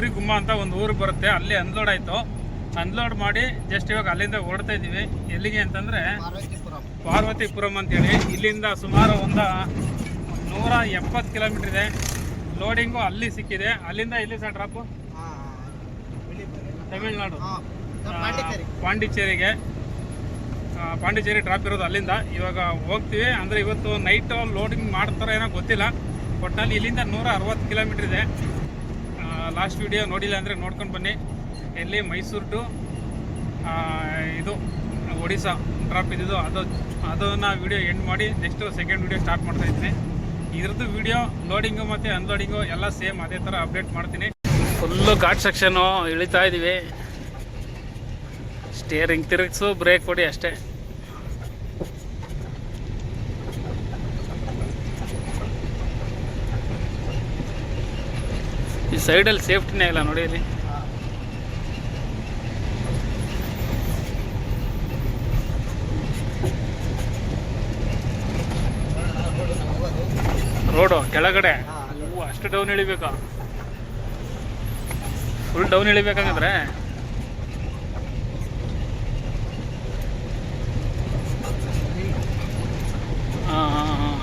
ಬೋರಿ ಗುಮ್ಮ ಅಂತ ಒಂದು ಊರು ಬರುತ್ತೆ ಅಲ್ಲಿ ಅನ್ಲೋಡ್ ಆಯಿತು. ಅನ್ಲೋಡ್ ಮಾಡಿ ಜಸ್ಟ್ ಇವಾಗ ಅಲ್ಲಿಂದ ಹೊರಡ್ತಾ ಇದ್ದೀವಿ. ಎಲ್ಲಿಗೆ ಅಂತಂದರೆ ಪಾರ್ವತಿಪುರಂ ಅಂತೇಳಿ. ಇಲ್ಲಿಂದ ಸುಮಾರು ಒಂದು ನೂರ ಎಪ್ಪತ್ತು ಕಿಲೋಮೀಟರ್ ಇದೆ. ಲೋಡಿಂಗು ಅಲ್ಲಿ ಸಿಕ್ಕಿದೆ. ಅಲ್ಲಿಂದ ಇಲ್ಲಿ ಸರ್ ಡ್ರಾಪು ತಮಿಳ್ನಾಡು. ಪಾಂಡಿಚೇರಿಗೆ. ಪಾಂಡಿಚೇರಿ ಡ್ರಾಪ್ ಇರೋದು ಅಲ್ಲಿಂದ. ಇವಾಗ ಹೋಗ್ತೀವಿ. ಅಂದರೆ ಇವತ್ತು ನೈಟ್ ಲೋಡಿಂಗ್ ಮಾಡ್ತಾರೋ ಏನೋ ಗೊತ್ತಿಲ್ಲ. ಒಟ್ಟಿನಲ್ಲಿ ಇಲ್ಲಿಂದ ನೂರ ಅರವತ್ತು ಕಿಲೋಮೀಟ್ರ್ ಇದೆ. ಲಾಸ್ಟ್ ವಿಡಿಯೋ ನೋಡಿಲ್ಲ ಅಂದರೆ ನೋಡ್ಕೊಂಡು ಬನ್ನಿ. ಎಲ್ಲಿ ಮೈಸೂರು ಟು ಇದು ಒಡಿಶಾ ಡ್ರಾಪ್ ಇದ್ದಿದ್ದು ಅದು, ಅದನ್ನು ವಿಡಿಯೋ ಎಂಡ್ ಮಾಡಿ ನೆಕ್ಸ್ಟು ಸೆಕೆಂಡ್ ವಿಡಿಯೋ ಸ್ಟಾರ್ಟ್ ಮಾಡ್ತಾ ಇದ್ದೀನಿ. ಇದ್ರದ್ದು ವಿಡಿಯೋ ಲೋಡಿಂಗು ಮತ್ತು ಅನ್ಲೋಡಿಂಗು ಎಲ್ಲ ಸೇಮ್ ಅದೇ ಥರ ಅಪ್ಡೇಟ್ ಮಾಡ್ತೀನಿ. ಫುಲ್ಲು ಘಾಟ್ ಸೆಕ್ಷನು ಇಳಿತಾ ಇದ್ದೀವಿ ಸ್ಟೇರಿಂಗ್ ತಿರುಗಿಸು ಬ್ರೇಕ್ ಕೊಡಿ ಅಷ್ಟೇ. ಸೈಡಲ್ಲಿ ಸೇಫ್ಟಿನೇ ಇಲ್ಲ ನೋಡಿ ಇಲ್ಲಿ. ರೋಡು ಕೆಳಗಡೆ. ಅಷ್ಟು ಡೌನ್ ಇಳಿಬೇಕಾ? ಫುಲ್ ಡೌನ್ ಇಳಿಬೇಕಾಗಂದ್ರೆ ಹಾಂ ಹಾಂ ಹಾಂ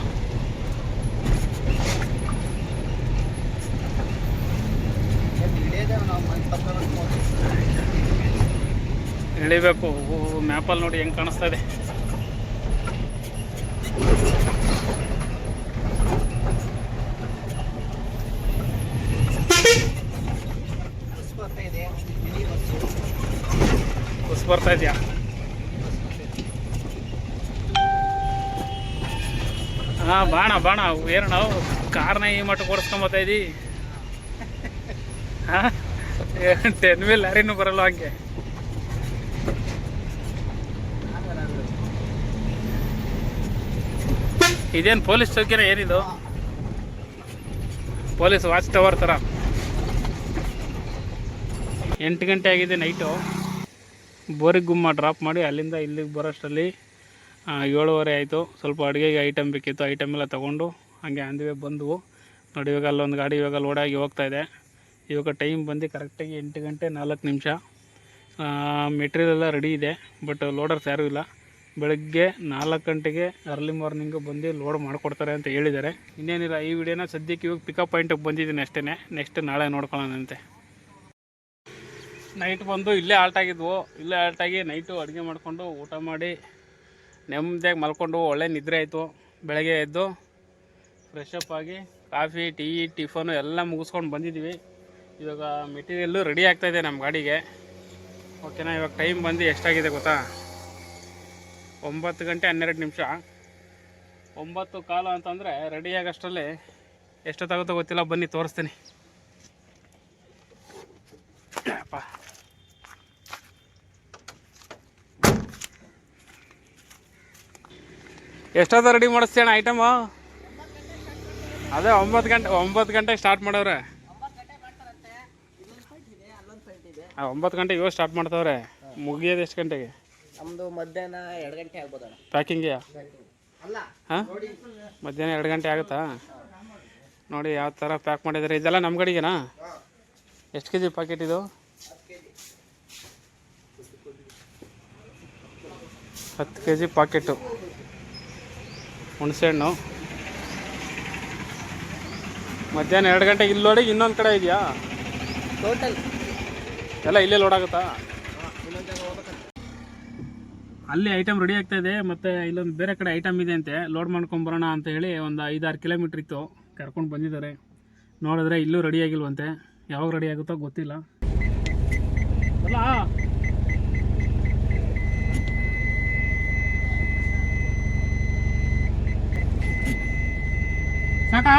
ಇಳಿಬೇಕು ಮ್ಯಾಪಲ್ಲಿ ನೋಡಿ ಹೆಂಗೆ ಕಾಣಿಸ್ತಾ ಇದೆ. ಬಸ್ ಬರ್ತಾ ಇದೆಯಾ? ಹಾಂ, ಬಾಣ ಬಾಣ. ಏನು ನಾವು ಕಾರ್ನ ಈ ಮಟ್ಟ ಓಡಿಸ್ಕೊಂಬತ್ತಾ ಇದ್ದೀವಿ ಹಾಂ? ಟೆನ್ ವೀಲ್ ಲಾರಿನೂ ಬರಲ್ಲ ಹಂಗೆ. ಇದೇನು ಪೊಲೀಸ್ ಚೌಕಿನ ಏನಿದು? ಪೊಲೀಸ್ ವಾಚ್ ಟವರ್ ಥರ ಎಂಟು ಗಂಟೆ ಆಗಿದೆ ನೈಟು ಬೋರಿಗೆ ಗುಮ್ಮ ಡ್ರಾಪ್ ಮಾಡಿ ಅಲ್ಲಿಂದ ಇಲ್ಲಿಗೆ ಬರೋಷ್ಟರಲ್ಲಿ ಏಳುವರೆ ಆಯಿತು. ಸ್ವಲ್ಪ ಅಡುಗೆಗೆ ಐಟಮ್ ಬೇಕಿತ್ತು. ಐಟಮ್ ಎಲ್ಲ ತೊಗೊಂಡು ಹಾಗೆ ಅಂದಿವೆ ಬಂದವು. ನೋಡಿ ಇವಾಗ ಅಲ್ಲೊಂದು ಗಾಡಿ ಇವಾಗ ಲೋಡಾಗಿ ಹೋಗ್ತಾ ಇವಾಗ ಟೈಮ್ ಬಂದು ಕರೆಕ್ಟಾಗಿ ಎಂಟು ಗಂಟೆ ನಾಲ್ಕು ನಿಮಿಷ. ಮೆಟೀರಿಯಲ್ ಎಲ್ಲ ರೆಡಿ ಇದೆ ಬಟ್ ಲೋಡರ್ಸ್ ಯಾರೂ ಇಲ್ಲ. ಬೆಳಗ್ಗೆ ನಾಲ್ಕು ಗಂಟೆಗೆ ಅರ್ಲಿ ಮಾರ್ನಿಂಗು ಬಂದು ಲೋಡ್ ಮಾಡಿಕೊಡ್ತಾರೆ ಅಂತ ಹೇಳಿದ್ದಾರೆ. ಇನ್ನೇನಿಲ್ಲ, ಈ ವಿಡಿಯೋನ ಸದ್ಯಕ್ಕೆ ಇವಾಗ ಪಿಕಪ್ ಪಾಯಿಂಟಿಗೆ ಬಂದಿದ್ದೀನಿ ಅಷ್ಟೇ ನೆಕ್ಸ್ಟ್ ನಾಳೆ ನೋಡ್ಕೊಳ್ಳೋಣಂತೆ. ನೈಟ್ ಬಂದು ಇಲ್ಲೇ ಆಲ್ಟ್ ಆಗಿದ್ವು. ಇಲ್ಲೇ ಆಲ್ಟ್ ಆಗಿ ನೈಟು ಅಡುಗೆ ಮಾಡಿಕೊಂಡು ಊಟ ಮಾಡಿ ನೆಮ್ಮದಿಯಾಗಿ ಮಲ್ಕೊಂಡು ಒಳ್ಳೆ ನಿದ್ರೆ ಆಯಿತು. ಬೆಳಗ್ಗೆ ಎದ್ದು ಫ್ರೆಶ್ ಅಪ್ ಆಗಿ ಕಾಫಿ ಟೀ ಟಿಫನು ಎಲ್ಲ ಮುಗಿಸ್ಕೊಂಡು ಬಂದಿದ್ದೀವಿ. ಇವಾಗ ಮೆಟೀರಿಯಲ್ಲು ರೆಡಿ ಆಗ್ತಾಯಿದೆ ನಮ್ಮ ಗಾಡಿಗೆ. ಓಕೆನಾ ಇವಾಗ ಟೈಮ್ ಬಂದು ಎಷ್ಟಾಗಿದೆ ಗೊತ್ತಾ? ಒಂಬತ್ತು ಗಂಟೆ ಹನ್ನೆರಡು ನಿಮಿಷ. ಒಂಬತ್ತು ಕಾಲು ಅಂತಂದರೆ ರೆಡಿ ಆಗೋಷ್ಟರಲ್ಲಿ ಎಷ್ಟೊತ್ತಾಗುತ್ತೋ ಗೊತ್ತಿಲ್ಲ. ಬನ್ನಿ, ತೋರಿಸ್ತೀನಿ. ಎಷ್ಟೊತ್ತ ರೆಡಿ ಮಾಡಿಸ್ತೀಯಣ್ಣ ಐಟಮು ಅದೇ ಒಂಬತ್ತು ಗಂಟೆ, ಒಂಬತ್ತು ಗಂಟೆಗೆ ಸ್ಟಾರ್ಟ್ ಮಾಡವ್ರೆ ಆ, ಒಂಬತ್ತು ಗಂಟೆಗೆ ಇವಾಗ ಸ್ಟಾರ್ಟ್ ಮಾಡ್ತಾವ್ರೆ. ಮುಗಿಯೋದು ಎಷ್ಟು ಗಂಟೆಗೆ? ನಮ್ದು ಮಧ್ಯಾಹ್ನ ಎರಡು ಗಂಟೆ ಆಗ್ಬೋದಣ್ಣ. ಪ್ಯಾಕಿಂಗ್ ಹಾಂ? ಮಧ್ಯಾಹ್ನ ಎರಡು ಗಂಟೆ ಆಗುತ್ತಾ? ನೋಡಿ ಯಾವ ಥರ ಪ್ಯಾಕ್ ಮಾಡಿದ್ದಾರೆ ಇದೆಲ್ಲ ನಮ್ಮ ಕಡೆಗೆನಾ? ಎಷ್ಟು ಕೆ ಜಿ ಪ್ಯಾಕೆಟ್ ಇದು? ಹತ್ತು ಕೆ ಜಿ ಪಾಕೆಟು ಹುಣಸೆಹಣ್ಣು. ಮಧ್ಯಾಹ್ನ ಎರಡು ಗಂಟೆಗೆ ಇಲ್ಲಿ ಇನ್ನೊಂದು ಕಡೆ ಇದೆಯಾ? ಟೋಟಲ್ ಎಲ್ಲ ಇಲ್ಲೇ ಲೋಡ್ ಆಗುತ್ತಾ? ಅಲ್ಲಿ ಐಟಮ್ ರೆಡಿ ಆಗ್ತಾ ಇದೆ, ಮತ್ತೆ ಇಲ್ಲೊಂದು ಬೇರೆ ಕಡೆ ಐಟಮ್ ಇದೆ ಅಂತೆ. ಲೋಡ್ ಮಾಡ್ಕೊಂಬರೋಣ ಅಂತ ಹೇಳಿ ಒಂದು ಐದಾರು ಕಿಲೋಮೀಟ್ರ್ ಇತ್ತು. ಕರ್ಕೊಂಡು ಬಂದಿದ್ದಾರೆ. ನೋಡಿದ್ರೆ ಇಲ್ಲೂ ರೆಡಿ ಆಗಿಲ್ವಂತೆ. ಯಾವಾಗ ರೆಡಿ ಆಗುತ್ತೋ ಗೊತ್ತಿಲ್ಲ. ಅಲ್ಲ! ಸಾಕಾ?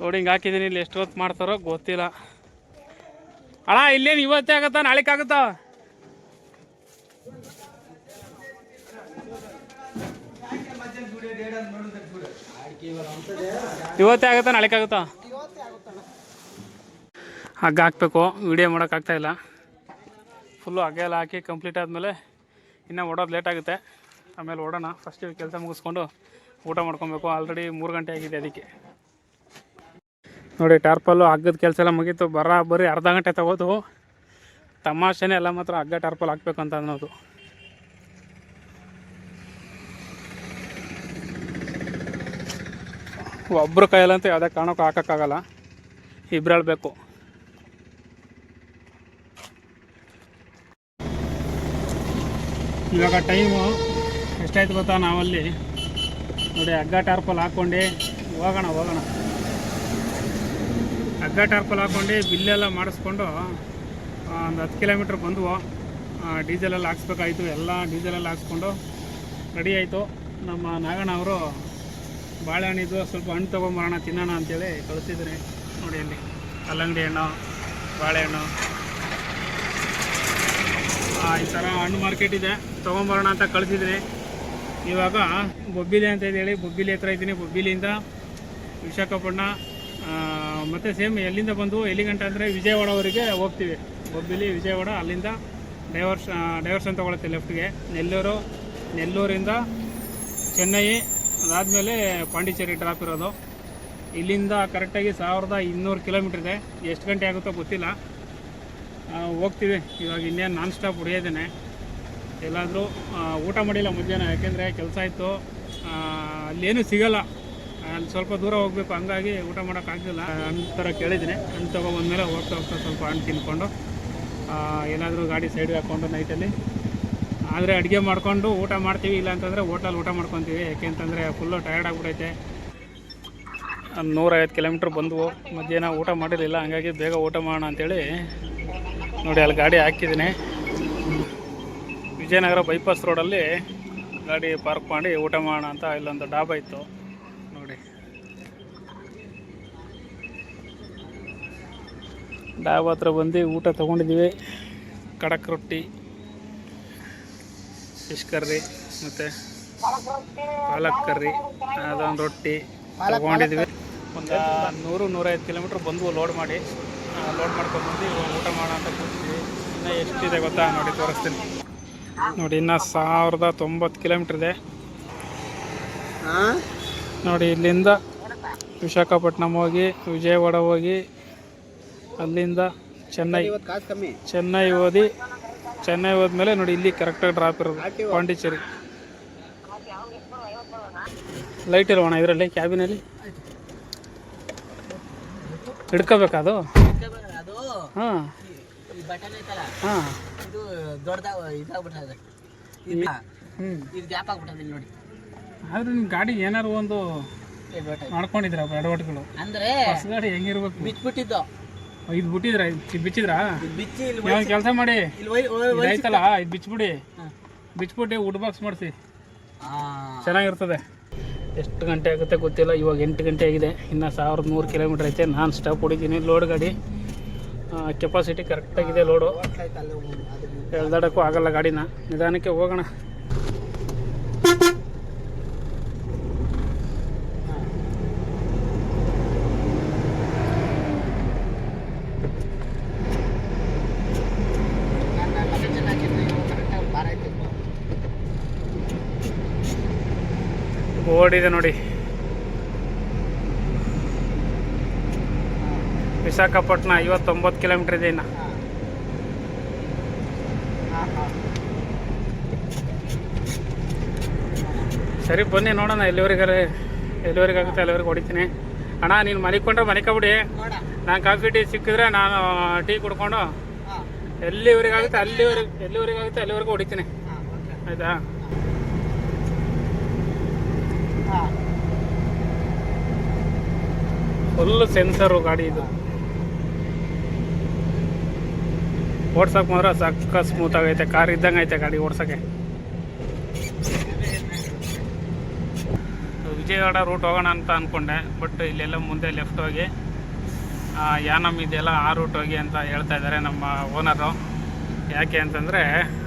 ಲೋಡಿಂಗ್ ಹಾಕಿದ್ದೀನಿ, ಇಲ್ಲಿ ಎಷ್ಟು ಹೊತ್ತು ಮಾಡ್ತಾರೋ ಗೊತ್ತಿಲ್ಲ. ಅಣ್ಣ, ಇಲ್ಲೇನು ಇವತ್ತೇ ಆಗತ್ತಾ, ನಾಳೆಗೆ ಆಗುತ್ತಾ? ಇವತ್ತೇ ಆಗುತ್ತಾ, ನಾಳೆಗೆ ಹಗ್ಗ ಹಾಕ್ಬೇಕು ವಿಡಿಯೋ ಮಾಡೋಕ್ಕಾಗ್ತಾ ಇಲ್ಲ. ಫುಲ್ಲು ಹಗ್ಗ ಎಲ್ಲ ಹಾಕಿ ಕಂಪ್ಲೀಟ್ ಆದಮೇಲೆ ಇನ್ನೂ ಓಡೋದು ಲೇಟ್ ಆಗುತ್ತೆ. ಆಮೇಲೆ ಓಡೋಣ. ಫಸ್ಟ್ ಕೆಲಸ ಮುಗಿಸ್ಕೊಂಡು ಊಟ ಮಾಡ್ಕೊಬೇಕು. ಆಲ್ರೆಡಿ ಮೂರು ಗಂಟೆ ಆಗಿದೆ ಅದಕ್ಕೆ. ನೋಡಿ, ಟಾರ್ಪಲ್ಲು ಹಗ್ಗದ ಕೆಲಸ ಎಲ್ಲ ಮುಗೀತು. ಬರ, ಬರೀ ಅರ್ಧ ಗಂಟೆ ತಗೋದು. ತಮಾಷೆನೇ ಎಲ್ಲ ಮಾತ್ರ ಹಗ್ಗ ಟಾರ್ಪಲ್ ಹಾಕ್ಬೇಕು ಅಂತ ಅನ್ನೋದು. ಒಬ್ಬರು ಕೈಯಲ್ಲಂತೂ ಯಾವುದೇ ಕಾರಣಕ್ಕೂ ಹಾಕೋಕ್ಕಾಗಲ್ಲ. ಇಬ್ಬರು ಬೇಕು ಇವಾಗ ಟೈಮು ಎಷ್ಟಾಯ್ತು ಗೊತ್ತಾ ನಾವಲ್ಲಿ? ನೋಡಿ, ಹಗ್ಗ ಟಾರ್ಪಲ್ ಹಾಕ್ಕೊಂಡು ಹೋಗೋಣ ಹೋಗೋಣ. ಹಗ್ಗ ಟಾರ್ಪಲ್ ಹಾಕ್ಕೊಂಡು ಬಿಲ್ಲೆಲ್ಲ ಮಾಡಿಸ್ಕೊಂಡು ಒಂದು ಹತ್ತು ಕಿಲೋಮೀಟ್ರ್ ಬಂದವು. ಡೀಸೆಲೆಲ್ಲ ಹಾಕ್ಸ್ಬೇಕಾಯಿತು. ಎಲ್ಲ ಡೀಸೆಲೆಲ್ಲ ಹಾಕ್ಸ್ಕೊಂಡು ರೆಡಿ ಆಯಿತು. ನಮ್ಮ ನಾಗಣ್ಣ ಅವರು ಬಾಳೆಹಣ್ಣಿದ್ದು ಸ್ವಲ್ಪ ಹಣ್ಣು ತೊಗೊಂಬರೋಣ, ತಿನ್ನೋಣ ಅಂತೇಳಿ ಕಳಿಸಿದ್ದೀನಿ ನೋಡಿ ಅಲ್ಲಿ ಕಲ್ಲಂಗಡಿ ಹಣ್ಣು ಬಾಳೆಹಣ್ಣು ಈ ಥರ ಹಣ್ಣು ಮಾರ್ಕೆಟ್ ಇದೆ. ತೊಗೊಂಬರೋಣ ಅಂತ ಕಳಿಸಿದ್ದೀನಿ ಇವಾಗ ಬೊಬ್ಬಿಲಿ ಅಂತ ಹೇಳಿ, ಬೊಬ್ಬಿಲಿ ಹತ್ರ ಇದ್ದೀನಿ. ಬೊಬ್ಬಿಲಿಯಿಂದ ವಿಶಾಖಪಟ್ಟಣ ಮತ್ತೆ ಸೇಮ್ ಎಲ್ಲಿಂದ ಬಂದು, ಎಲ್ಲಿ ಗಂಟೆ ಅಂದರೆ ವಿಜಯವಾಡವರೆಗೆ ಹೋಗ್ತೀವಿ. ಒಬ್ಬಿಲಿ ವಿಜಯವಾಡ, ಅಲ್ಲಿಂದ ಡೈವರ್ಸ್ ಡೈವರ್ಷನ್ ತೊಗೊಳುತ್ತೆ ಲೆಫ್ಟ್ಗೆ ನೆಲ್ಲೂರು, ನೆಲ್ಲೂರಿಂದ ಚೆನ್ನೈ, ಅದಾದಮೇಲೆ ಪಾಂಡಿಚೇರಿ ಡ್ರಾಪ್ ಇರೋದು. ಇಲ್ಲಿಂದ ಕರೆಕ್ಟಾಗಿ ಸಾವಿರದ ಇನ್ನೂರು ಕಿಲೋಮೀಟ್ರ್ ಇದೆ. ಎಷ್ಟು ಗಂಟೆ ಆಗುತ್ತೋ ಗೊತ್ತಿಲ್ಲ. ಹೋಗ್ತೀವಿ. ಇವಾಗ ಇನ್ನೇನು ನಾನ್ ಸ್ಟಾಪ್ ಹೊಡೆಯೋದೇನೆ. ಎಲ್ಲಾದರೂ ಊಟ ಮಾಡಿಲ್ಲ ಮಧ್ಯಾಹ್ನ, ಯಾಕೆಂದರೆ ಕೆಲಸ ಇತ್ತು. ಅಲ್ಲೇನೂ ಸಿಗಲ್ಲ. ಅಲ್ಲಿ ಸ್ವಲ್ಪ ದೂರ ಹೋಗಬೇಕು, ಹಂಗಾಗಿ ಊಟ ಮಾಡೋಕ್ಕಾಗಲಿಲ್ಲ ಅಂತರ ಕೇಳಿದ್ದೀನಿ. ಹಣ್ಣು ತೊಗೊಬಂದ್ಮೇಲೆ ಹೋಗ್ತಾ ಹೋಗ್ತಾ ಸ್ವಲ್ಪ ಹಣ್ಣು ತಿನ್ಕೊಂಡು ಏನಾದರೂ ಗಾಡಿ ಸೈಡ್ಗೆ ಹಾಕ್ಕೊಂಡು ನೈಟಲ್ಲಿ ಆದರೆ ಅಡುಗೆ ಮಾಡ್ಕೊಂಡು ಊಟ ಮಾಡ್ತೀವಿ ಇಲ್ಲ ಅಂತಂದರೆ ಹೋಟೆಲ್ ಊಟ ಮಾಡ್ಕೊತೀವಿ. ಯಾಕೆಂತಂದರೆ ಫುಲ್ಲು ಟಯರ್ಡ್ ಒಂದು ನೂರೈವತ್ತು ಕಿಲೋಮೀಟ್ರ್ ಬಂದವು. ಮಧ್ಯಾಹ್ನ ಊಟ ಮಾಡಿರಲಿಲ್ಲ, ಹಂಗಾಗಿ ಬೇಗ ಊಟ ಮಾಡೋಣ ಅಂತೇಳಿ ನೋಡಿ ಅಲ್ಲಿ ಗಾಡಿ ಹಾಕಿದ್ದೀನಿ. ವಿಜಯನಗರ ಬೈಪಾಸ್ ರೋಡಲ್ಲಿ ಗಾಡಿ ಪಾರ್ಕ್ ಮಾಡಿ ಊಟ ಮಾಡೋಣ ಅಂತ ಇಲ್ಲೊಂದು ಡಾಬಾ ಇತ್ತು. ಡಾಬಾ ಹತ್ರ ಬಂದು ಊಟ ತೊಗೊಂಡಿದ್ದೀವಿ. ಖಡಕ್ ರೊಟ್ಟಿ ಫಿಶ್ ಕರ್ರಿ ಮತ್ತು ಪಾಲಕ್ ಕರ್ರಿ ಅದೊಂದು ರೊಟ್ಟಿ ತೊಗೊಂಡಿದ್ವಿ ಒಂದು ನೂರು ನೂರೈದು ಕಿಲೋಮೀಟ್ರ್ ಬಂದು ಲೋಡ್ ಮಾಡಿ ಲೋಡ್ ಮಾಡ್ಕೊಂಡ್ಬಂದು ಇವಾಗ ಊಟ ಮಾಡೋಣ ಅಂತ ಕೂತಿದ್ವಿ. ಇನ್ನೂ ಎಷ್ಟಿದೆ ಗೊತ್ತಾ? ನೋಡಿ ತೋರಿಸ್ತೀನಿ. ನೋಡಿ ಇನ್ನು ಸಾವಿರದ ತೊಂಬತ್ತು ಕಿಲೋಮೀಟ್ರ್ ಇದೆ. ನೋಡಿ ಇಲ್ಲಿಂದ ವಿಶಾಖಪಟ್ಟಣಂ ಹೋಗಿ ವಿಜಯವಾಡ ಹೋಗಿ ಅಲ್ಲಿಂದ ಚೆನ್ನೈ ಇವತ್ತು ಕಾಸು ಕಮ್ಮಿ. ಚೆನ್ನೈ ಓದಿ ಚೆನ್ನೈ ಹೋದ್ಮೇಲೆ ನೋಡಿ ಇಲ್ಲಿ ಕರೆಕ್ಟಾಗಿ ಡ್ರಾಪ್ ಇರೋದು ಪಾಂಡಿಚೇರಿ. ಲೈಟ್ ಇಲ್ವಣ ಇದರಲ್ಲಿ ಕ್ಯಾಬಿನಲ್ಲಿ ಹಿಡ್ಕೋಬೇಕದು ಅದು? ಹಾಂ. ಈ ಬಟನ್ ಐತಲ್ಲ? ಹಾಂ. ಇದು ದೊಡ್ಡದಾಗ ಇದಾಗ್ಬಿಟ್ಟದೆ. ಹ್ಞೂ ಇದು ಗ್ಯಾಪ್ ಆಗ್ಬಿಟ್ಟದೆ ಇಲ್ಲಿ ನೋಡಿ. ಆದ್ರೆ ನಿಮ್ಮ ಗಾಡಿ ಏನಾರು ಒಂದು ಮಾಡ್ಕೊಂಡಿದ್ರ ಎಡವಟ್ಗಳು ಅಂದ್ರೆ ಹೊಸ ಗಾಡಿ ಹೆಂಗಿರ್ಬೇಕು? ಬಿಚ್ಬಿಟ್ಟಿದ್ದು ಇದು ಬಿಟ್ಟಿದ್ರ? ಇದು ಬಿಚ್ಚಿದ್ರಾ? ಬಿಚ್ಚಿ ನೀವು ಕೆಲಸ ಮಾಡಿ? ಆಯ್ತಲ್ಲ ಇದು ಹಾಂ. ಬಿಚ್ಬಿಟ್ಟು ವುಡ್ ಬಾಕ್ಸ್ ಮಾಡಿಸಿ. ಚೆನ್ನಾಗಿರ್ತದೆ. ಎಷ್ಟು ಗಂಟೆ ಆಗುತ್ತೆ ಗೊತ್ತಿಲ್ಲ ಇವಾಗ ಎಂಟು ಗಂಟೆ ಆಗಿದೆ. ಇನ್ನು ಸಾವಿರದ ನೂರು ಕಿಲೋಮೀಟ್ರ್ ಐತೆ. ನಾನು ಸ್ಟಾಪ್ ಹೊಡಿತೀನಿ ಲೋಡ್ ಗಾಡಿ. ಕೆಪಾಸಿಟಿ ಕರೆಕ್ಟಾಗಿದೆ ಲೋಡು ಎಳ್ದಾಡೋಕ್ಕೂ ಆಗಲ್ಲ ಗಾಡಿನ. ನಿಧಾನಕ್ಕೆ ಹೋಗೋಣ ನಾನು ಲಗೇಜ್ ಎಲ್ಲ ಹಾಕಿದ್ರೆ ಇವಾಗ ಕರೆಕ್ಟಾಗಿ ಭಾರ ಐತೆ ಓಡಿದೆ ನೋಡಿ. ವಿಶಾಖಪಟ್ಟಣ ಐವತ್ತೊಂಬತ್ತು ಕಿಲೋಮೀಟರ್ ಇದೆ ಇನ್ನ. ಸರಿ ಬನ್ನಿ ನೋಡೋಣ ಎಲ್ಲಿವರೆಗಾರ ಎಲ್ಲಿವರೆಗೆ ಆಗುತ್ತೆ ಅಲ್ಲಿವರೆಗೆ ಹೊಡಿತೀನಿ. ಅಣ್ಣ ನೀನು ಮಲಿಕೊಂಡ್ರೆ ಮಲಿಕೊಬಿಡಿ ನಾನು ಕಾಫಿ ಟೀ ಸಿಕ್ಕಿದ್ರೆ ನಾನು ಟೀ ಕುಡ್ಕೊಂಡು ಎಲ್ಲಿವರೆಗಾಗುತ್ತೆ ಎಲ್ಲಿವರೆಗೆ ಅಲ್ಲಿವರೆಗೆ ಎಲ್ಲಿವರೆಗೆ ಆಗುತ್ತೆ ಅಲ್ಲಿವರೆಗೂ ಹೊಡಿತೀನಿ. ಆಯಿತಾ? ಫುಲ್ ಸೆನ್ಸರು ಗಾಡಿ ಇದು. ಓಡ್ಸಕ್ಕೆ ಮಾತ್ರ ಸಕ್ಕ ಸ್ಮೂತ್ ಆಗೈತೆ. ಕಾರ್ ಇದ್ದಂಗೆ ಐತೆ ಗಾಡಿ ಓಡ್ಸೋಕ್ಕೆ. ವಿಜಯವಾಡ ರೂಟ್ ಹೋಗೋಣ ಅಂತ ಅಂದ್ಕೊಂಡೆ ಬಟ್ ಇಲ್ಲೆಲ್ಲ ಮುಂದೆ ಲೆಫ್ಟ್ ಹೋಗಿ ಯಾನಮ್ ಇದೆಯಲ್ಲ, ಆ ರೂಟ್ ಹೋಗಿ ಅಂತ ಹೇಳ್ತಾ ಇದ್ದಾರೆ ನಮ್ಮ ಓನರು ಯಾಕೆ ಅಂತಂದರೆ,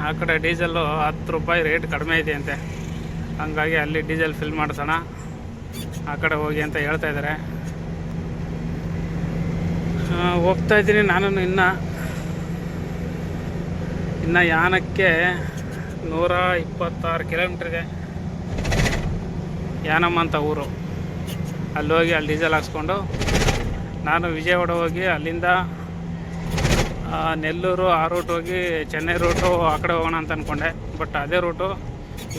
ಆ ಕಡೆ ಡೀಸೆಲ್ಲು ಹತ್ತು ರೂಪಾಯಿ ರೇಟ್ ಕಡಿಮೆ ಇದೆ ಅಂತೆ. ಹಂಗಾಗಿ ಅಲ್ಲಿ ಡೀಸೆಲ್ ಫಿಲ್ ಮಾಡಿಸೋಣ. ಆ ಕಡೆ ಹೋಗಿ ಅಂತ ಹೇಳ್ತಾ ಇದ್ದಾರೆ. ಹೋಗ್ತಾ ಇದ್ದೀನಿ. ನಾನು ಇನ್ನು ಇನ್ನು ಯಾನಕ್ಕೆ ನೂರ ಇಪ್ಪತ್ತಾರು ಕಿಲೋಮೀಟ್ರ್ ಇದೆ. ಯಾನಮ್ಮ ಅಂತ ಊರು. ಅಲ್ಲಿ ಹೋಗಿ ಅಲ್ಲಿ ಡೀಸೆಲ್ ಹಾಕ್ಸ್ಕೊಂಡು, ನಾನು ವಿಜಯವಾಡ ಹೋಗಿ ಅಲ್ಲಿಂದ ನೆಲ್ಲೂರು ಆ ರೂಟ್ ಹೋಗಿ ಚೆನ್ನೈ ರೂಟು ಆ ಕಡೆ ಹೋಗೋಣ ಅಂತ ಅಂದ್ಕೊಂಡೆ ಬಟ್ ಅದೇ ರೂಟು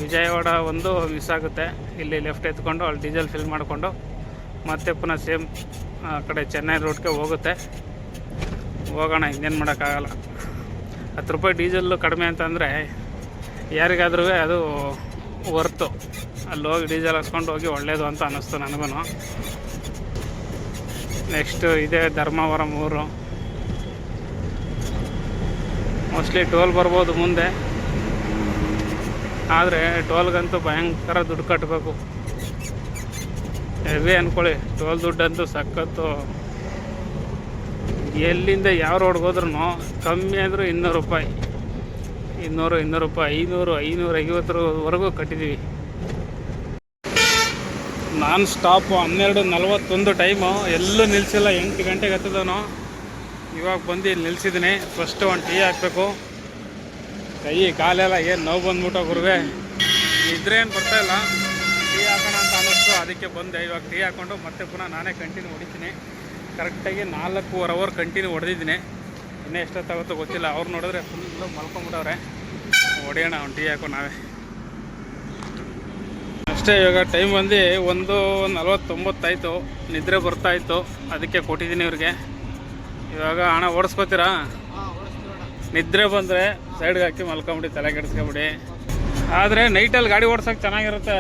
ವಿಜಯವಾಡ ಒಂದು ಮಿಸ್ ಆಗುತ್ತೆ. ಇಲ್ಲಿ ಲೆಫ್ಟ್ ಎತ್ಕೊಂಡು ಅಲ್ಲಿ ಡೀಸೆಲ್ ಫಿಲ್ ಮಾಡಿಕೊಂಡು. ಮತ್ತೆ ಪುನಃ ಸೇಮ್, ಆ, ಕಡೆ ಚೆನ್ನೈ ರೋಡ್ಗೆ ಹೋಗುತ್ತೆ. ಹೋಗೋಣ, ಇನ್ನೇನು ಮಾಡೋಕ್ಕಾಗಲ್ಲ. ಹತ್ತು ರೂಪಾಯಿ ಡೀಸೆಲ್ಲು ಕಡಿಮೆ ಅಂತಂದರೆ ಯಾರಿಗಾದ್ರೂ ಅದು ವರ್ತು ಅಲ್ಲಿ ಹೋಗಿ ಡೀಸೆಲ್ ಹಾಕ್ಸ್ಕೊಂಡು ಹೋಗಿ ಒಳ್ಳೇದು ಅಂತ ಅನ್ನಿಸ್ತು ನನಗೂ ನೆಕ್ಸ್ಟು ಇದೇ ಧರ್ಮವರಂ ಊರು ಮೋಸ್ಟ್ಲಿ ಟೋಲ್ ಬರ್ಬೋದು ಮುಂದೆ. ಆದರೆ ಟೋಲ್ಗಂತೂ ಭಯಂಕರ ದುಡ್ಡು ಕಟ್ಟಬೇಕು ಹೆವಿ ಅಂದ್ಕೊಳ್ಳಿ ಟೋಲ್ ದುಡ್ಡಂತೂ ಸಖತ್ತು. ಎಲ್ಲಿಂದ ಯಾವ ರೋಡ್ಗೆ ಹೋದ್ರೂ ಕಮ್ಮಿ ಅಂದರೂ ಇನ್ನೂರು ರೂಪಾಯಿ. ಇನ್ನೂರು ಇನ್ನೂರು ರೂಪಾಯಿ, ಐನೂರು ಐನೂರು, ಐವತ್ತರವರೆಗೂ ಕಟ್ಟಿದ್ದೀವಿ ನಾನ್ ಸ್ಟಾಪು ಹನ್ನೆರಡು ನಲ್ವತ್ತೊಂದು ಟೈಮು, ಎಲ್ಲೂ ನಿಲ್ಲಿಸಿಲ್ಲ ಎಂಟು ಗಂಟೆಗೆ ಹತ್ತದನು ಇವಾಗ ಬಂದು ಇಲ್ಲಿ ನಿಲ್ಸಿದ್ದೀನಿ. ಫಸ್ಟು ಒಂದು ಟೀ ಹಾಕಬೇಕು. ಕೈ, ಕಾಲೆಲ್ಲ ಏನು ನೋವು ಬಂದ್ಬಿಟ್ಟು ಗುರುವೆ. ಇದ್ರೇನು ಬರ್ತಾಯಿಲ್ಲ ಅನ್ನಿಸ್ತು ಅದಕ್ಕೆ ಬಂದೆ ಇವಾಗ ಟೀ ಹಾಕ್ಕೊಂಡು ಮತ್ತೆ ಪುನಃ ನಾನೇ ಕಂಟಿನ್ಯೂ ಹೊಡಿತೀನಿ. ಕರೆಕ್ಟಾಗಿ ನಾಲ್ಕೂವರೆ ಅವರ್ ಕಂಟಿನ್ಯೂ ಹೊಡೆದಿದ್ದೀನಿ. ಇನ್ನೂ ಎಷ್ಟೊತ್ತಾಗುತ್ತೋ ಗೊತ್ತಿಲ್ಲ. ಅವ್ರು ನೋಡಿದ್ರೆ ಫುಲ್ಲು ಮಲ್ಕೊಂಬಿಟ್ಟವ್ರೆ. ಹೊಡೆಯೋಣ, ಅವ್ನು ಟೀ ಹಾಕೋ ನಾವೇ. ಅಷ್ಟೇ ಇವಾಗ ಟೈಮ್ ಬಂದು ಒಂದು ನಲ್ವತ್ತೊಂಬತ್ತಾಯಿತು. ನಿದ್ರೆ ಬರ್ತಾಯಿತ್ತು. ಅದಕ್ಕೆ ಕೊಟ್ಟಿದ್ದೀನಿ ಇವ್ರಿಗೆ. ಇವಾಗ ಹಣ ಓಡಿಸ್ಕೋತೀರಾ? ನಿದ್ರೆ ಬಂದರೆ ಸೈಡ್ಗೆ ಹಾಕಿ ಮಲ್ಕೊಂಬಿಡಿ ತಲೆ ಕೆಡಿಸ್ಕೊಬಿಡಿ. ಆದರೆ ನೈಟಲ್ಲಿ ಗಾಡಿ ಓಡ್ಸೋಕೆ ಚೆನ್ನಾಗಿರುತ್ತೆ.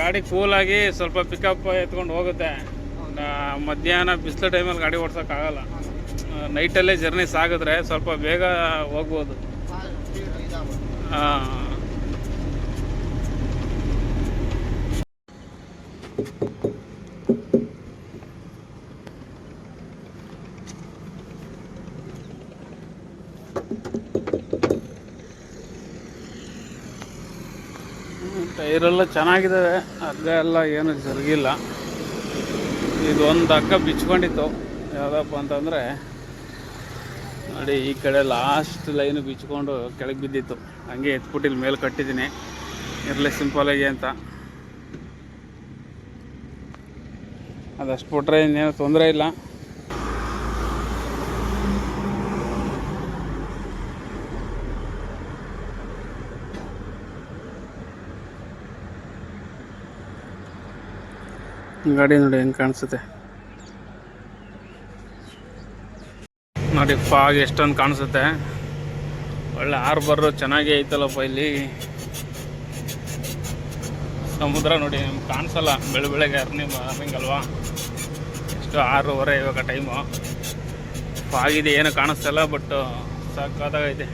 ಗಾಡಿ ಕೂಲಾಗಿ ಸ್ವಲ್ಪ ಪಿಕಪ್ ಎತ್ಕೊಂಡು ಹೋಗುತ್ತೆ. ಮಧ್ಯಾಹ್ನ ಬಿಸಿಲು ಟೈಮಲ್ಲಿ ಗಾಡಿ ಓಡ್ಸೋಕ್ಕಾಗಲ್ಲ ನೈಟಲ್ಲೇ ಜರ್ನಿ ಸಾಗಿದ್ರೆ ಸ್ವಲ್ಪ ಬೇಗ ಹೋಗ್ಬೋದು. ಹಾಂ ಟೈರೆಲ್ಲ ಚೆನ್ನಾಗಿದ್ದಾವೆ ಹಗ್ಗ ಎಲ್ಲ ಏನು ಜರುಗಿಲ್ಲ ಇದು ಒಂದು ಅಕ್ಕ ಬಿಚ್ಕೊಂಡಿತ್ತು. ಯಾವುದಪ್ಪ ಅಂತಂದರೆ, ನೋಡಿ ಈ ಕಡೆ ಲಾಸ್ಟ್ ಲೈನು ಬಿಚ್ಕೊಂಡು ಕೆಳಗೆ ಬಿದ್ದಿತ್ತು. ಹಂಗೆ ಎತ್ಬಿಟ್ಟು ಇಲ್ಲಿ ಮೇಲೆ ಕಟ್ಟಿದ್ದೀನಿ. ಇರಲಿ ಸಿಂಪಲಾಗಿ ಅಂತ. ಅದಷ್ಟು ಬಿಟ್ರೆ ಇನ್ನೇನು ತೊಂದರೆ ಇಲ್ಲ. ಗಾಡಿ ನೋಡಿ ಹೆಂಗೆ ಕಾಣಿಸುತ್ತೆ. ನೋಡಿ ಫಾಗ್ ಎಷ್ಟೊಂದು ಕಾಣಿಸುತ್ತೆ. ಒಳ್ಳೆ ಆರ್ಬರು ಚೆನ್ನಾಗಿ ಐತಲ್ಲಪ್ಪ ಇಲ್ಲಿ. ಸಮುದ್ರ ನೋಡಿ, ನಿಮ್ಗೆ ಕಾಣಿಸಲ್ಲ, ಬೆಳ ಬೆಳಗ್ಗೆ ಅರ್ನಿ ಮಾರ್ನಿಂಗ್ ಅಲ್ವಾ. ಎಷ್ಟು ಆರೂವರೆ ಇವಾಗ ಟೈಮು ಫಾಗಿದೆ ಏನು ಕಾಣಿಸ್ತಲ್ಲ ಬಟ್ ಸಾಕಾದಾಗೈತೆ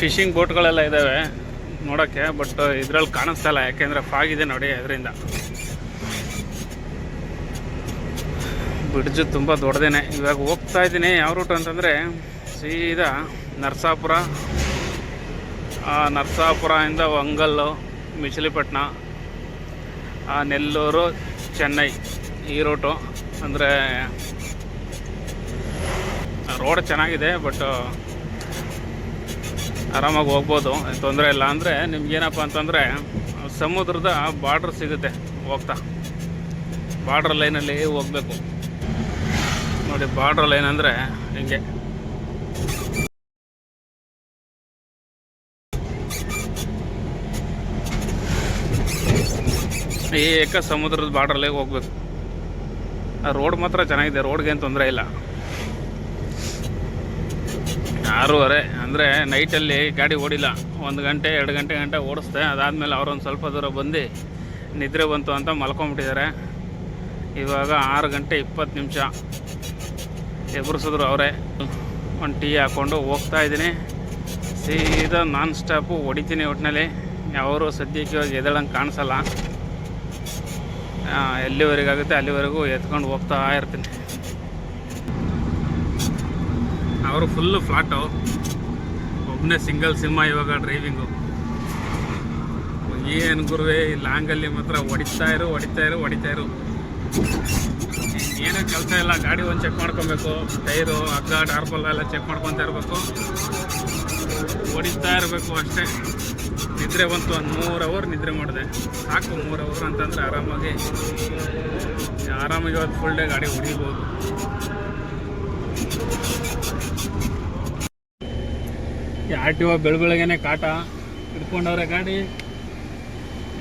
ಫಿಶಿಂಗ್ ಬೋಟ್ಗಳೆಲ್ಲ ಇದ್ದಾವೆ ನೋಡೋಕ್ಕೆ ಬಟ್ ಇದ್ರಲ್ಲಿ ಕಾಣಿಸ್ತಾ ಇಲ್ಲ, ಯಾಕೆಂದರೆ ಫಾಗ್ ಇದೆ ನೋಡಿ ಅದರಿಂದ. ಬ್ರಿಡ್ಜ್ ತುಂಬ ದೊಡ್ಡದೇನೆ. ಇವಾಗ ಹೋಗ್ತಾ ಇದ್ದೀನಿ, ಯಾವ ರೂಟ್ ಅಂತಂದರೆ ಸೀದಾ ನರಸಾಪುರ. ನರಸಾಪುರದಿಂದ ಒಂಗಲ್ಲು ಮಿಚಲಿಪಟ್ಟಣ ಆ ನೆಲ್ಲೂರು, ಚೆನ್ನೈ ಈ ರೂಟು ಅಂದರೆ ರೋಡ್ ಚೆನ್ನಾಗಿದೆ ಬಟ್ ಆರಾಮಾಗಿ ಹೋಗ್ಬೋದು ತೊಂದರೆ ಇಲ್ಲ. ಅಂದರೆ ನಿಮ್ಗೇನಪ್ಪ ಅಂತಂದರೆ, ಸಮುದ್ರದ ಬಾರ್ಡ್ರ್ ಸಿಗುತ್ತೆ ಹೋಗ್ತಾ. ಬಾರ್ಡ್ರ್ ಲೈನಲ್ಲಿ ಹೋಗಬೇಕು. ನೋಡಿ ಬಾರ್ಡ್ರ್ ಲೈನ್ ಅಂದರೆ ಹಿಂಗೆ. ಏಕ ಸಮುದ್ರದ ಬಾರ್ಡ್ರಲ್ಲೇ ಹೋಗ್ಬೇಕು. ಆ ರೋಡ್ ಮಾತ್ರ ಚೆನ್ನಾಗಿದೆ ರೋಡ್ಗೇನು ತೊಂದರೆ ಇಲ್ಲ. ಆರೂವರೆ ಅಂದರೆ ನೈಟಲ್ಲಿ ಗಾಡಿ ಓಡಿಲ್ಲ. ಒಂದು ಗಂಟೆ, ಎರಡು ಗಂಟೆ ಗಂಟೆ ಓಡಿಸ್ದೆ. ಅದಾದಮೇಲೆ ಅವರೊಂದು ಸ್ವಲ್ಪ ದೂರ ಬಂದು ನಿದ್ರೆ ಬಂತು ಅಂತ ಮಲ್ಕೊಂಬಿಟ್ಟಿದ್ದಾರೆ. ಇವಾಗ ಆರು ಗಂಟೆ ಇಪ್ಪತ್ತು ನಿಮಿಷ. ಎಬ್ರಿಸಿದ್ರು ಅವರೇ. ಒಂದು ಟೀ ಹಾಕ್ಕೊಂಡು ಹೋಗ್ತಾ ಇದ್ದೀನಿ. ಸೀದಾ ನಾನ್ ಸ್ಟಾಪು ಹೊಡಿತೀನಿ ಒಟ್ಟಿನಲ್ಲಿ ಅವರು ಸದ್ಯಕ್ಕೆ ಇವಾಗ ಎದ್ದೇಳಂಗೆ ಕಾಣಿಸಲ್ಲ. ಎಲ್ಲಿವರೆಗಾಗುತ್ತೆ ಅಲ್ಲಿವರೆಗೂ ಎತ್ಕೊಂಡು ಹೋಗ್ತಾ ಇರ್ತೀನಿ. ಅವರು ಫುಲ್ಲು ಫ್ಲಾಟು ಒಬ್ಬನೇ ಸಿಂಗಲ್ ಸಿನಿಮಾ ಇವಾಗ ಡ್ರೈವಿಂಗು ಏನು ಗುರುವೆ ಲಾಂಗಲ್ಲಿ ಮಾತ್ರ ಹೊಡಿತಾ ಇರು ಹೊಡಿತಾ ಇರು ಹೊಡಿತಾ ಇರು. ಏನೇ ಕೆಲಸ ಇಲ್ಲ, ಗಾಡಿ ಒಂದು ಚೆಕ್ ಮಾಡ್ಕೊಬೇಕು. ಟೈರು, ಹಗ್ಗ ಡಾರ್ಪಲ್ ಎಲ್ಲ ಚೆಕ್ ಮಾಡ್ಕೊತಾ ಇರಬೇಕು. ಹೊಡಿತಾ ಇರಬೇಕು ಅಷ್ಟೇ. ನಿದ್ರೆ ಬಂತು ಒಂದು ಮೂರು ಅವರ್ ನಿದ್ರೆ ಮಾಡಿದೆ. ಸಾಕು ಮೂರು ಅವರ್ ಅಂತಂದರೆ ಆರಾಮಾಗಿ. ಆರಾಮಾಗಿ ಇವತ್ತು ಫುಲ್ ಡೇ ಗಾಡಿ ಹೊಡಿಬೋದು. ಆರ್ ಟಿ ಒ ಬೆಳಗ್ಗೆ ಕಾಟ ಹಿಡ್ಕೊಂಡವ್ರೆ ಗಾಡಿ.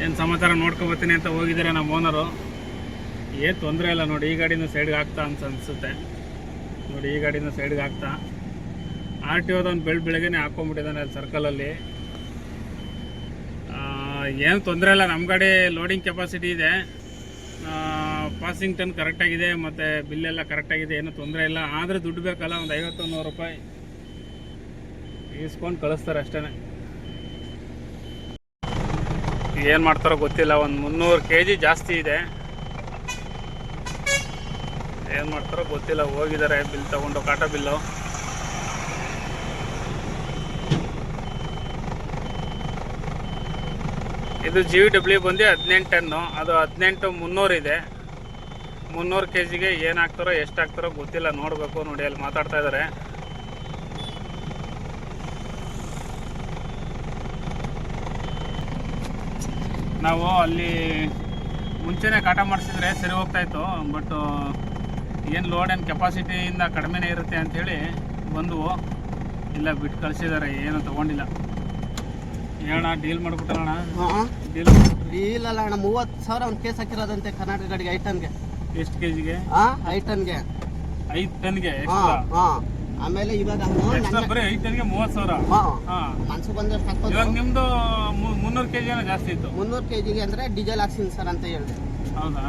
ಏನು ಸಮಾಚಾರ ನೋಡ್ಕೊಬತ್ತೀನಿ ಅಂತ ಹೋಗಿದ್ದಾರೆ ನಮ್ಮ ಓನರು ಏನು ತೊಂದರೆ ಇಲ್ಲ ನೋಡಿ, ಈ ಗಾಡಿನ ಸೈಡ್ಗೆ ಹಾಕ್ತಾ ಅಂತ ಅನಿಸುತ್ತೆ. ನೋಡಿ, ಈ ಗಾಡಿನ ಸೈಡ್ಗೆ ಹಾಕ್ತಾ. ಆರ್ ಟಿ ಒದೊಂದು ಬೆಳ್ ಬೆಳಗ್ಗೆನೇ ಹಾಕ್ಕೊಂಬಿಟ್ಟಿದ್ದಾನೆ ಅಲ್ಲಿ ಸರ್ಕಲಲ್ಲಿ ಏನು ತೊಂದರೆ ಇಲ್ಲ, ನಮ್ಮ ಗಾಡಿ ಲೋಡಿಂಗ್ ಕೆಪಾಸಿಟಿ ಇದೆ. ಪಾಸಿಂಗ್ ಟನ್ ಕರೆಕ್ಟಾಗಿದೆ ಮತ್ತು ಬಿಲ್ಲೆಲ್ಲ ಕರೆಕ್ಟಾಗಿದೆ ಏನೂ ತೊಂದರೆ ಇಲ್ಲ. ಆದರೆ ದುಡ್ಡು ಬೇಕಲ್ಲ, ಒಂದು ಐವತ್ತು ನೂರು ರೂಪಾಯಿ. ಇಸ್ಕೊಂಡು ಕಳಿಸ್ತಾರೆ ಅಷ್ಟೇ ಏನು ಮಾಡ್ತಾರೋ ಗೊತ್ತಿಲ್ಲ, ಒಂದು ಮುನ್ನೂರು ಕೆ ಜಿ ಜಾಸ್ತಿ ಇದೆ. ಏನು ಮಾಡ್ತಾರೋ ಗೊತ್ತಿಲ್ಲ, ಹೋಗಿದ್ದಾರೆ, ಬಿಲ್ ತಗೊಂಡು, ಕಾಟ ಬಿಲ್ಲು. ಇದು ಜಿ ವಿ ಡಬ್ಲ್ಯೂ ಬಂದು ಹದಿನೆಂಟು ಟನ್ನು, ಅದು ಹದಿನೆಂಟು ಮುನ್ನೂರು ಇದೆ. ಮುನ್ನೂರು ಕೆ ಜಿಗೆ ಏನು ಹಾಕ್ತಾರೋ, ಎಷ್ಟು ಹಾಕ್ತಾರೋ ಗೊತ್ತಿಲ್ಲ, ನೋಡಬೇಕು, ನೋಡಿ, ಅಲ್ಲಿ ಮಾತಾಡ್ತಾ ಇದ್ದಾರೆ. ನಾವು ಅಲ್ಲಿ ಮುಂಚೆನೇ ಕಾಟ ಮಾಡಿಸಿದ್ರೆ ಸರಿ ಹೋಗ್ತಾ ಇತ್ತು ಬಟ್ ಏನು ಲೋಡ್ ಏನು ಕೆಪಾಸಿಟಿಯಿಂದ ಕಡಿಮೆನೇ ಇರುತ್ತೆ ಅಂಥೇಳಿ ಬಂದವು. ಇಲ್ಲ ಬಿಟ್ಟು ಕಳಿಸಿದ್ದಾರೆ ಏನು ತೊಗೊಂಡಿಲ್ಲ. ಹೇಳೋಣ ಡೀಲ್ ಮಾಡ್ಬಿಟ್ಟಣ ಡೀಲ್ ಡೀಲ್ ಅಲ್ಲ ಅಣ್ಣ ಮೂವತ್ತು ಸಾವಿರ ಒಂದು ಕೇಸ್ ಹಾಕಿರೋದಂತೆ ಕರ್ನಾಟಕ ಗಾಡಿಗೆ ಐಟನ್ಗೆ ಎಷ್ಟು ಕೆ ಜಿಗೆ ಹಾ ಐಟನ್ಗೆ ಐದು ಟನ್ಗೆ ಹಾಂ ಎಕ್ಸ್ಟ್ರಾ ಹಾ. ಆಮೇಲೆ ಇವಾಗ ಬರೀ ಟನ್ಗೆ ಮೂವತ್ತು ಸಾವಿರ. ಹಾ. ಹಾಂ. ಮನ್ಸು ಹಾಕೋದು ಇವಾಗ ನಿಮ್ಮದು ಮುನ್ನೂರು ಕೆಜಿ ಜಾಸ್ತಿ ಇತ್ತು. ಮುನ್ನೂರು ಕೆ ಜಿಗೆ ಅಂದರೆ ಡೀಸೆಲ್ ಹಾಕ್ಸಿನಿ ಸರ್ ಅಂತ ಹೇಳಿದೆ. ಹೌದಾ?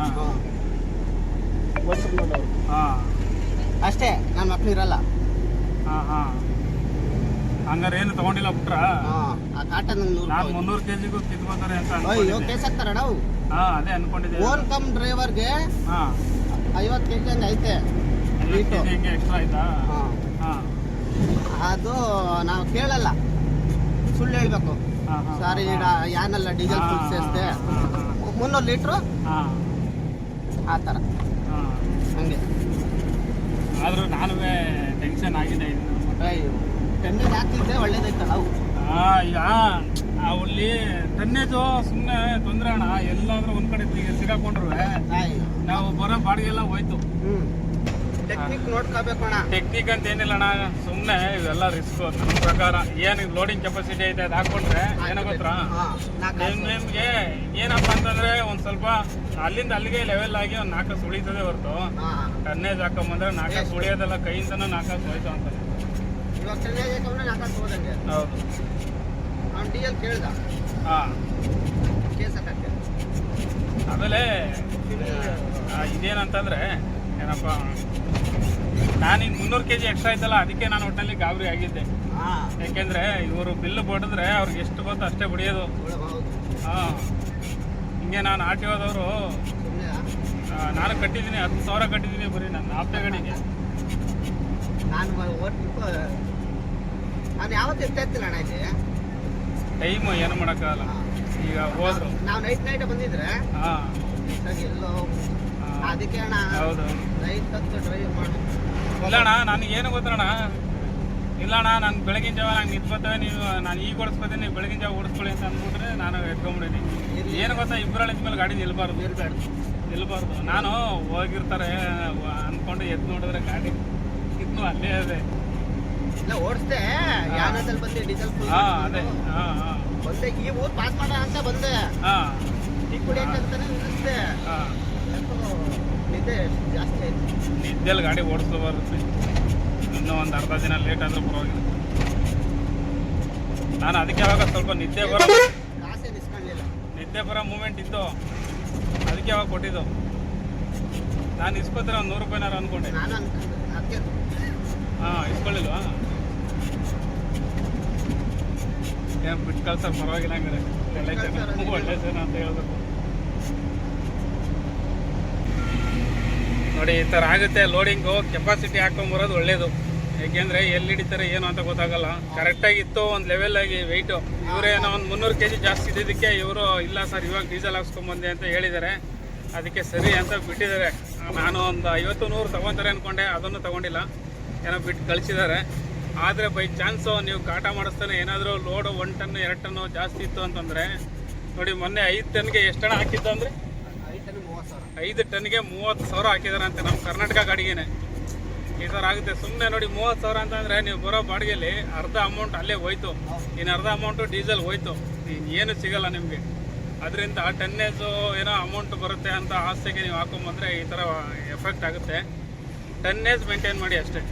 ಅಷ್ಟೇ ನನ್ನ ಮಕ್ಳು ಇರಲ್ಲ. ಹಾಂ ಹಾಂ. ಹಂಗಾರೆ ಏನು ತಗೊಂಡಿಲ್ಲ ಬಿಟ್ರಾ? ಆ ನೂರು ನಾನು ಮುನ್ನೂರು ಕೆ ಜಿಗೂ ಕಿತ್ಕೋತಾರೆ ಅಂತ ಅಯ್ಯೋ ಕೇಸ್ ಹಾಕ್ತಾರ ನಾವು? ಹಾ ಅದೇ ಅನ್ಕೊಂಡಿದ್ದೆ ಓನ್ ಕಮ್ ಡ್ರೈವರ್ಗೆ ಹಾಂ. ಐವತ್ತು ಕೆಜಿ ಹಂಗೆ ಐತೆ. ಎಕ್ಸ್ಟ್ರಾ ಆಯ್ತಾ? ಹಾ. ಅದು ನಾವು ಕೇಳಲ್ಲ. ಸುಳ್ಳು ಹೇಳ್ಬೇಕು. ಸಾರಿ ಯಾನಲ್ಲ ಡೀಸೆಲ್ ಫುಲ್ ಸೇರಿಸ್ದೆ. ಮುನ್ನೂರು ಲೀಟ್ರು? ಆ ಥರ. ಹಾ. ಹಂಗೆ. ಆದರೂ ನಾನು ಟೆನ್ಷನ್ ಆಗಿದೆ ಅಯ್ಯೋ ಟೆನ್ನಿಗೆ ಹಾಕಿದ್ರೆ ಒಳ್ಳೇದೈತಲ್ಲ ಅವು. ಹಾ ಈಗ ಅಲ್ಲಿ ಟನ್ನೇಜು ಸುಮ್ಮನೆ ತೊಂದರೆ ಅಣ್ಣ. ಎಲ್ಲಾದ್ರೂ ಒಂದ್ ಕಡೆ ಸಿಗ- ಸಿಗಾಕೊಂಡ್ರು ನಾವು ಬರೋ ಬಾಡಿಗೆಲ್ಲ ಹೋಯ್ತು. ಹ್ಞೂ ಟೆಕ್ನಿಕ್ ನೋಡ್ಕೋಬೇಕು ಅಣ್ಣ. ಟೆಕ್ನಿಕ್ ಅಂತ ಏನಿಲ್ಲ ಅಣ್ಣ ಸುಮ್ಮನೆ ಇವೆಲ್ಲ ರಿಸ್ಕ್ ನನ್ನ ಪ್ರಕಾರ. ಏನು ಲೋಡಿಂಗ್ ಕೆಪಾಸಿಟಿ ಐತೆ ಅದು ಹಾಕೊಂಡ್ರೆ ಏನೋ ಗೊತ್ತಾ? ನಿಮ್ಗೆ ಏನಪ್ಪ ಅಂತಂದ್ರೆ ಒಂದ್ ಸ್ವಲ್ಪ ಅಲ್ಲಿಂದ ಅಲ್ಲಿಗೆ ಲೆವೆಲ್ ಆಗಿ ಒಂದ್ ನಾಲ್ಕು ಸುಳಿತದೆ ಹೊರತು. ಟನ್ನೇಜ್ ಹಾಕೊಂಬಂದ್ರೆ ನಾಲ್ಕು ಸುಳಿಯೋದೆಲ್ಲ ಕೈಯಿಂದನೂ ನಾಲ್ಕು ಹೋಯ್ತು ಅಂತ. ಇವಾಗ ಟೆನ್ನೇಜ್ ಹಾಕೊಂಡ್ರೆ ನಾಲ್ಕು ಹೋದಂಗೆ ಹೌದು. ಅವ್ನು ಡಿ ಎಲ್ ಕೇಳ್ದ. ಹಾ. ಕೇಸ್ ಹಾಕಕ್ಕೆ ಆಮೇಲೆ ಇದೇನಂತಂದ್ರೆ ಏನಪ್ಪ ನಾನೀಗ ಮುನ್ನೂರು ಕೆ ಜಿ ಎಕ್ಸ್ಟ್ರಾ ಇದ್ದಲ್ಲ ಅದಕ್ಕೆ ನಾನು ಒಟ್ಟಿನಲ್ಲಿ ಗಾಬರಿ ಆಗಿದ್ದೆ. ಹಾಂ. ಯಾಕೆಂದ್ರೆ ಇವರು ಬಿಲ್ ಬಡಿದ್ರೆ ಅವ್ರಿಗೆ ಎಷ್ಟು ಗೊತ್ತು ಅಷ್ಟೇ ಬಡಿಯೋದು. ಹಾಂ. ಹಿಂಗೆ ನಾನು ಆರ್ ಟಿ ಓದವರು ನಾನು ಕಟ್ಟಿದ್ದೀನಿ ಹತ್ತು ಸಾವಿರ ಕಟ್ಟಿದ್ದೀನಿ ಬರೀ ನನ್ನ ಆಪ್ತೆ ಗಾಡಿಗೆ. ನಾನು ನಾನು ಯಾವತ್ತು ಇರ್ತಿಲ್ಲ ಅಣ್ಣ ಇಲ್ಲಿ. ಟೈಮು ಏನು ಮಾಡೋಕ್ಕಾಗಲ್ಲ. ಈಗ ಹೋದ್ರು. ನಾವು ನೈಟ್ ನೈಟ್ ಬಂದಿದ್ರೆ ಹಾಂ. ಎಲ್ಲೋ ಅದಕ್ಕೆ ಅಣ್ಣ ಹೌದು. ನೈಟ್ ಹತ್ತು ಡ್ರೈವ್ ಮಾಡಿ ಇಲ್ಲ ಅಣ್ಣ ನನಗೆ ಏನು ಗೊತ್ತಣ್ಣ ಇಲ್ಲ ಅಣ್ಣ ನಾನು ಬೆಳಗಿನ ಜಾವ ನಂಗೆ ನಿಂತು ಬರ್ತವೆ ನೀವು ನಾನು ಈಗ ಓಡಿಸ್ಕೊತೀನಿ ನೀವು ಬೆಳಗಿನ ಜಾವ ಓಡಿಸ್ಕೊಳ್ಳಿ ಅಂತ ಅಂದ್ಬಿಟ್ರೆ ನಾನು ಎತ್ಕೊಂಡ್ಬಿಡೀನಿ ಏನು ಗೊತ್ತಾ ಇಬ್ಬರಲ್ಲಿ ಮೇಲೆ ಗಾಡಿ ನಿಲ್ಬಾರ್ದು. ನಿಲ್ಬಾರ್ದು. ನಾನು ಹೋಗಿರ್ತಾರೆ ಅಂದ್ಕೊಂಡು ಅನ್ಕೊಂಡು ಎದ್ದು ನೋಡಿದ್ರೆ ಗಾಡಿ ಇದ್ನು ಅಲ್ಲೇ ಅದೇ ಇಲ್ಲ ಓಡಿಸ್ದೆ. ಯಾನದಲ್ಲಿ ಬಂದೆ ಡೀಸೆಲ್ ಫುಲ್ ಹಾಂ ಅದೇ. ಹಾಂ ಹಾಂ. ಬಂದೆ ಈ ಊರು ಪಾಸ್ ಮಾಡ ಅಂತ ಬಂದೆ. ಹಾಂ. ಟೀ ಕುಡಿಯಕ್ಕಂತಾನೆ ನಿಲ್ಲಿಸ್ದೆ. ಹಾಂ. ನಿದ್ದೆ ಜಾಸ್ತಿ ಆಯ್ತು. ನಿದ್ದೆಲ್ಲಿ ಗಾಡಿ ಓಡಿಸ್ಕೋಬಾರ್ದು. ಇನ್ನೂ ಒಂದು ಅರ್ಧ ದಿನ ಲೇಟ್ ಆದರೂ ಪರವಾಗಿಲ್ಲ. ನಾನು ಅದಕ್ಕೆ ಅವಾಗ ಸ್ವಲ್ಪ ನಿದ್ದೆ ಬರೋ ನಿದ್ದೆ ಬರೋ ಮೂಮೆಂಟ್ ಇತ್ತು ಅದಕ್ಕೆ ಅವಾಗ ಕೊಟ್ಟಿದ್ದು? ನಾನು ಇಸ್ಕೊತೀರ ಒಂದು ನೂರು ರೂಪಾಯಿನಾರು ಅಂದ್ಕೊಂಡೆ ಹಾಂ ಇಸ್ಕೊಳ್ಳಿಲ್ವಾ ಏನು ಬಿಟ್ಟು ಕಳ್ಸೋ ಪರವಾಗಿಲ್ಲ ಹಂಗಾರೆ. ಒಳ್ಳೆ ಜನ ಒಳ್ಳೆ ಜನ ಅಂತ ಹೇಳ್ಬೇಕು. ನೋಡಿ, ಈ ಥರ ಆಗುತ್ತೆ. ಲೋಡಿಂಗು ಕೆಪಾಸಿಟಿ ಹಾಕೊಂಬರೋದು ಒಳ್ಳೇದು. ಯಾಕೆಂದರೆ ಎಲ್ಲಿ ಹಿಡಿತಾರೆ, ಏನು ಅಂತ ಗೊತ್ತಾಗಲ್ಲ. ಕರೆಕ್ಟಾಗಿ ಇತ್ತು, ಒಂದು ಲೆವೆಲಾಗಿ ವೆಯ್ಟು ಇವರೇನೋ ಒಂದು ಮುನ್ನೂರು ಕೆ ಜಿ ಜಾಸ್ತಿ ಇದ್ದಿದ್ದಕ್ಕೆ ಇವರು, ಇಲ್ಲ ಸರ್, ಇವಾಗ ಡೀಸೆಲ್ ಹಾಕ್ಸ್ಕೊಂಬಂದೆ ಅಂತ ಹೇಳಿದ್ದಾರೆ. ಅದಕ್ಕೆ ಸರಿ ಅಂತ ಬಿಟ್ಟಿದ್ದಾರೆ. ನಾನು ಒಂದು ಐವತ್ತು ನೂರು ತಗೊತಾರೆ ಅಂದ್ಕೊಂಡೆ ಅದನ್ನು ತಗೊಂಡಿಲ್ಲ. ಏನೋ ಬಿಟ್ಟು ಕಳಿಸಿದ್ದಾರೆ. ಆದರೆ ಬೈ ಚಾನ್ಸು ನೀವು ಕಾಟ ಮಾಡಿಸ್ತಾನೆ, ಏನಾದರೂ ಲೋಡು ಒನ್ ಟನ್ನು ಎರಡು ಟನ್ನು ಜಾಸ್ತಿ ಇತ್ತು ಅಂತಂದರೆ, ನೋಡಿ, ಮೊನ್ನೆ ಐದು ಟನ್ಗೆ ಎಷ್ಟು ಹಣ ಹಾಕಿದ್ದು ಅಂದರೆ? ಐದು ಟನ್ಗೆ ಮೂವತ್ತು ಸಾವಿರ ಹಾಕಿದಾರೆ ಅಂತೆ ನಮ್ಮ ಕರ್ನಾಟಕ ಗಾಡಿಗೆನೆ ಈ ಥರ ಆಗುತ್ತೆ. ಸುಮ್ಮನೆ ನೋಡಿ ಮೂವತ್ತು ಸಾವಿರ ಅಂತಂದರೆ ನೀವು ಬರೋ ಬಾಡಿಗೆಯಲ್ಲಿ ಅರ್ಧ ಅಮೌಂಟ್ ಅಲ್ಲೇ ಹೋಯ್ತು. ಇನ್ನು ಅರ್ಧ ಅಮೌಂಟು ಡೀಸೆಲ್ ಹೋಯ್ತು. ಏನು ಸಿಗಲ್ಲ ನಿಮಗೆ. ಅದರಿಂದ ಟನ್ನೇಜು ಏನೋ ಅಮೌಂಟ್ ಬರುತ್ತೆ ಅಂತ ಆಸೆಗೆ ನೀವು ಹಾಕೊಂಬಂದರೆ ಈ ಥರ ಎಫೆಕ್ಟ್ ಆಗುತ್ತೆ. ಟನ್ನೇಜ್ ಮೇಂಟೈನ್ ಮಾಡಿ ಅಷ್ಟೇ.